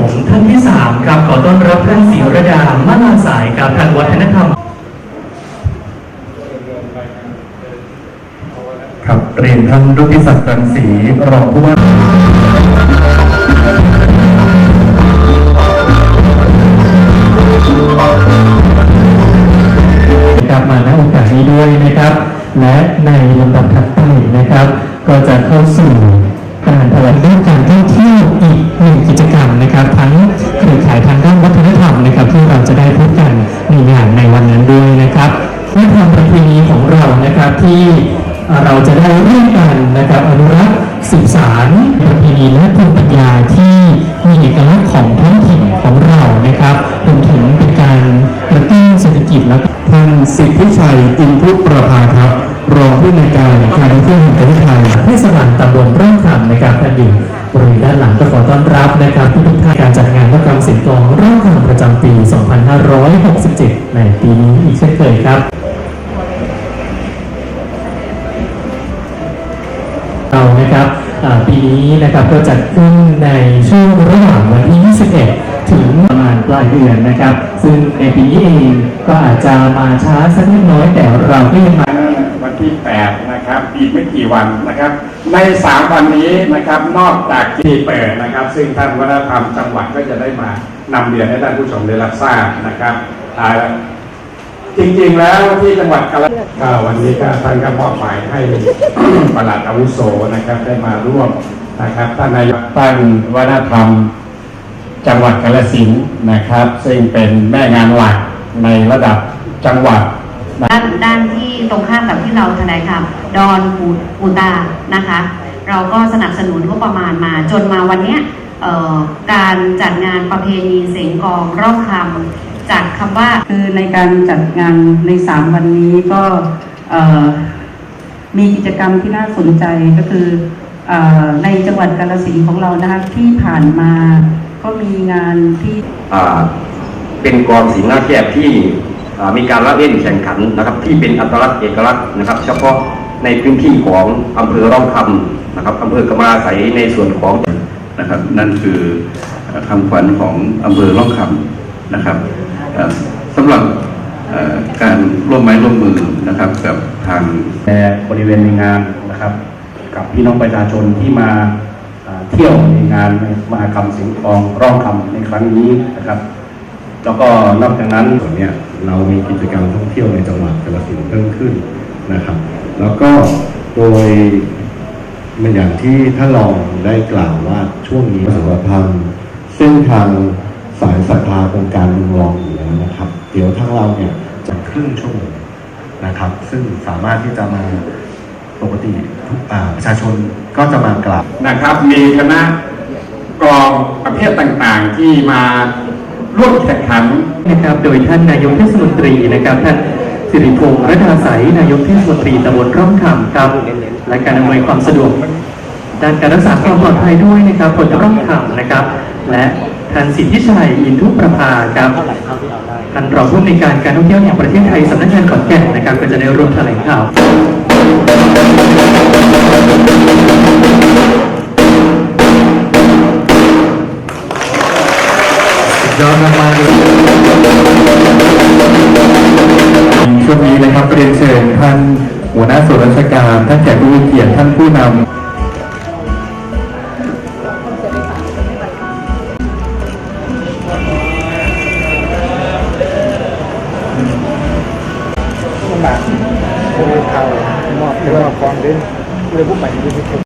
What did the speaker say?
ผมท่านที่สามครับขอต้อนรับท่านศิรดามาลาสายครับทางวัฒนธรรม ครับเรียนท่านรุพิศักดิ์รังสีรองผู้ว่าครับมาณโอกาสนี้ด้วยนะครับ และในลำดับถัดไปนะครับ ก็จะเข้าสู่ การแถลงเรื่องการท่องเที่ยวอีกหนึ่งกิจกรรมนะครับ ทั้งเครือข่ายทางด้านวัฒนธรรมนะครับ ที่เราจะได้พบกันในงานในวันนั้นด้วยนะครับวัฒนธรรมประเพณีของเรานะครับที่เราจะได้ร่วมกันนะครับอนุรักษ์สืบสารประเพณีและภูมิปัญญาที่มีเอกลักษณ์ของท้องถิ่นของเรานะครับรวมถึงเป็นการกระตุ้นเศรษฐกิจและท่านสิทธิชัยอินทุประภาครับรองผู้อำนการการท่องเที่ยวแห่งประเทศไทยเทศบาลตำบล ร่องคำนะครับท่านอยู่บริเวณด้านหลังก็ขอต้อนรับนะครับทุกท่านการจัดงานวัฒนธรรมสิงห์กลองร่องคำประจำปี 2567 ในปีนี้อีกเช่นเคยครับ เรานะครับปีนี้นะครับก็จัดขึ้นในช่วงระหว่างวันที่ 21 ถึงประมาณปลายเดือนนะครับ ซึ่งในปีนี้เองก็อาจจะมาช้าสักเล็กน้อยแต่เราก็ยังมา ที่8นะครับอีกไม่กี่วันนะครับ ใน 3 วันนี้นะครับนอกจากที่เปิดนะครับ ซึ่งท่านวัฒนธรรมจังหวัดก็จะได้มานำเรียนให้ท่านผู้ชมได้รับทราบนะครับจริงๆแล้วที่จังหวัดกาฬสินธุ์วันนี้ก็ท่านก็มอบหมายให้ปลัดอาวุโสนะครับได้มาร่วมนะครับท่านนายกท่านวัฒนธรรมจังหวัดกาฬสินธุ์นะครับ ซึ่งเป็นแม่งานหลักในระดับจังหวัด ด้านด้านที่ตรงข้ามกับที่เราแถลงข่าวดอนปูปูตานะคะ เราก็สนับสนุนงบประมาณมา จนมาวันเนี้ยเอ่อการจัดงานประเพณีเสงกองร่องคำจากคำว่าคือในการจัดงานในสามวันนี้ก็เอ่อมีกิจกรรมที่น่าสนใจก็คือเออในจังหวัดกาฬสินธุ์ของเรานะคะที่ผ่านมาก็มีงานที่อ่าเป็นกองสิงห์หน้าแคบที่อ่า มีการละเล่นแข่งขันนะครับ ที่เป็นอัตลักษณ์เอกลักษณ์นะครับ เฉพาะในพื้นที่ของอำเภอร่องคำนะครับอำเภอกมะลาใสในส่วนของนะครับนั่นคือคำขวัญของอำเภอร่องคำนะครับสำหรับการร่วมไม้ร่วมมือนะครับกับทางแต่บริเวณในงานนะครับ กับพี่น้องประชาชนที่มาเที่ยวในงานมหากรรมสิงห์ทองร่องคำในครั้งนี้นะครับ แล้วก็นอกจากนั้นส่วนเนี้ยเรามีกิจกรรมท่องเที่ยวในจังหวัดกาฬสินธุ์เพิ่มขึ้นนะครับ แล้วก็โดยมันอย่างที่ท่านรองได้กล่าวว่าช่วงนี้สุขภาพเส้นทางสายศรัทธาโครงการลุงรองอยู่แล้วนะครับ เดี๋ยวทางเราเนี่ยจะครึ่งชั่วโมงนะครับ ซึ่งสามารถที่จะมาปกติทุกประชาชนก็จะมากราบนะครับ มีคณะกองประเภทต่างๆที่มา ร่วมแข่งขันนะครับ โดยท่านนายกเทศมนตรีนะครับท่านสิริพงษ์รัตนาใสยนายกเทศมนตรีตำบลร่องคำครับ และการอำนวยความสะดวกด้านการรักษาความปลอดภัยด้วยนะครับผลร่องคำนะครับ และท่านสิทธิชัยอินทุประภาครับท่านรองผู้อำนวยการการท่องเที่ยวแห่งประเทศไทยสำนักงานขอนแก่นนะครับ ก็จะได้ร่วมแถลงข่าว ติท่านผู้นำมอบเรื่องความเล่นเรื่องผู้ใหม่ที่